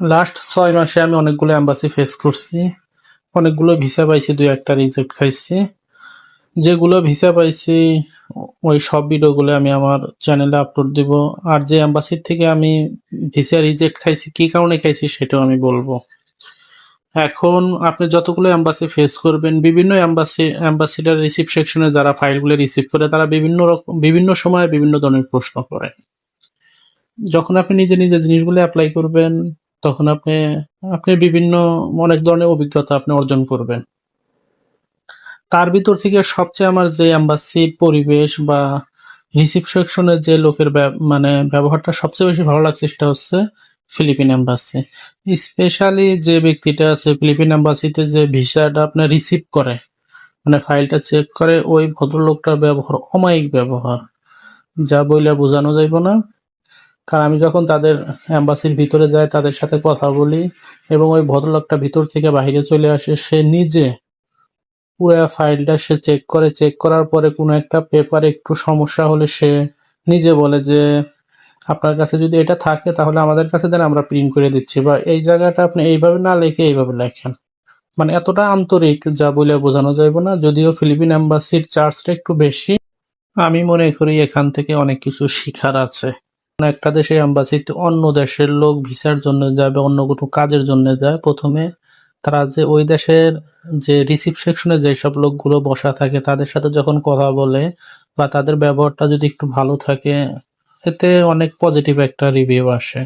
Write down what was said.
Last ছয় মাসে আমি অনেকগুলো অ্যাম্বাসি ফেস করছি। অনেকগুলো ভিসা পাইছি, দুই একটা রিজেক্ট খাইছি। যেগুলো ভিসা পাইছি, ওই সব ভিডিওগুলো আমি আমার চ্যানেলে আপলোড দিব। আর যে এম্বাসির থেকে আমি ভিসা রিজেক্ট খাইছি, কি কারণে খাইছি সেটাও আমি বলব। এখন আপনি যতগুলো অ্যাম্বাসি ফেস করবেন, বিভিন্ন অ্যাম্বাসি অ্যাম্বাসিডার রিসিভ সেকশনে যারা ফাইলগুলো রিসিভ করে, তারা বিভিন্ন রকম বিভিন্ন সময়ে বিভিন্ন ধরনের প্রশ্ন করে। যখন আপনি নিজে নিজে জিনিসগুলো অ্যাপ্লাই করবেন তখন আপনি আপনি বিভিন্ন, অনেক ধরনের অভিজ্ঞতা আপনি অর্জন করবেন। তার ভিতর থেকে সবচেয়ে আমার যে অ্যাম্বাসির পরিবেশ বা রিসিভ সেকশনের যে লোকের মানে ব্যবহারটা সবচেয়ে বেশি ভালো লাগছে সেটা হচ্ছে ফিলিপিন এম্বাসি স্পেশালি যে ব্যক্তিটা আছে ফিলিপিন এম্বাসিতে যে ভিসাটা আপনার রিসিভ করে মানে ফাইলটা চেক করে, ওই ভদ্রলোকটার ব্যবহার অমায়িক ব্যবহার। যা বইলে বোঝানো যাইব না। কারণ আমি যখন তাদের অ্যাম্বাসির ভিতরে যাই, তাদের সাথে কথা বলি এবং ওই ভদ্রলোকটা ভিতর থেকে বাইরে চলে আসে, সে নিজে পুরো ফাইলটা সে চেক করে। চেক করার পরে কোনো একটা পেপারে একটু সমস্যা হলে সে নিজে বলে যে, আপনার কাছে যদি এটা থাকে তাহলে আমাদের কাছে দেন আমরা প্রিন্ট করে দিচ্ছি। বা এই জায়গাটা আপনি এইভাবে না লিখে এইভাবে লেখেন। মানে এতটা আন্তরিক যা বলে বোঝানো যাবে না। যদিও ফিলিপিন অ্যাম্বাসির চার্জটা একটু বেশি, আমি মনে করি এখান থেকে অনেক কিছু শিখার আছে। একটা দেশে অ্যাম্বাসিতে অন্য দেশের লোক ভিসার জন্য যায় বা অন্য কোনো কাজের জন্য যায়, প্রথমে তারা যে ওই দেশের যে রিসিপ সেকশনে যেসব লোকগুলো বসা থাকে, তাদের সাথে যখন কথা বলে বা তাদের ব্যবহারটা যদি একটু ভালো থাকে, এতে অনেক পজিটিভ একটা রিভিউ আসে।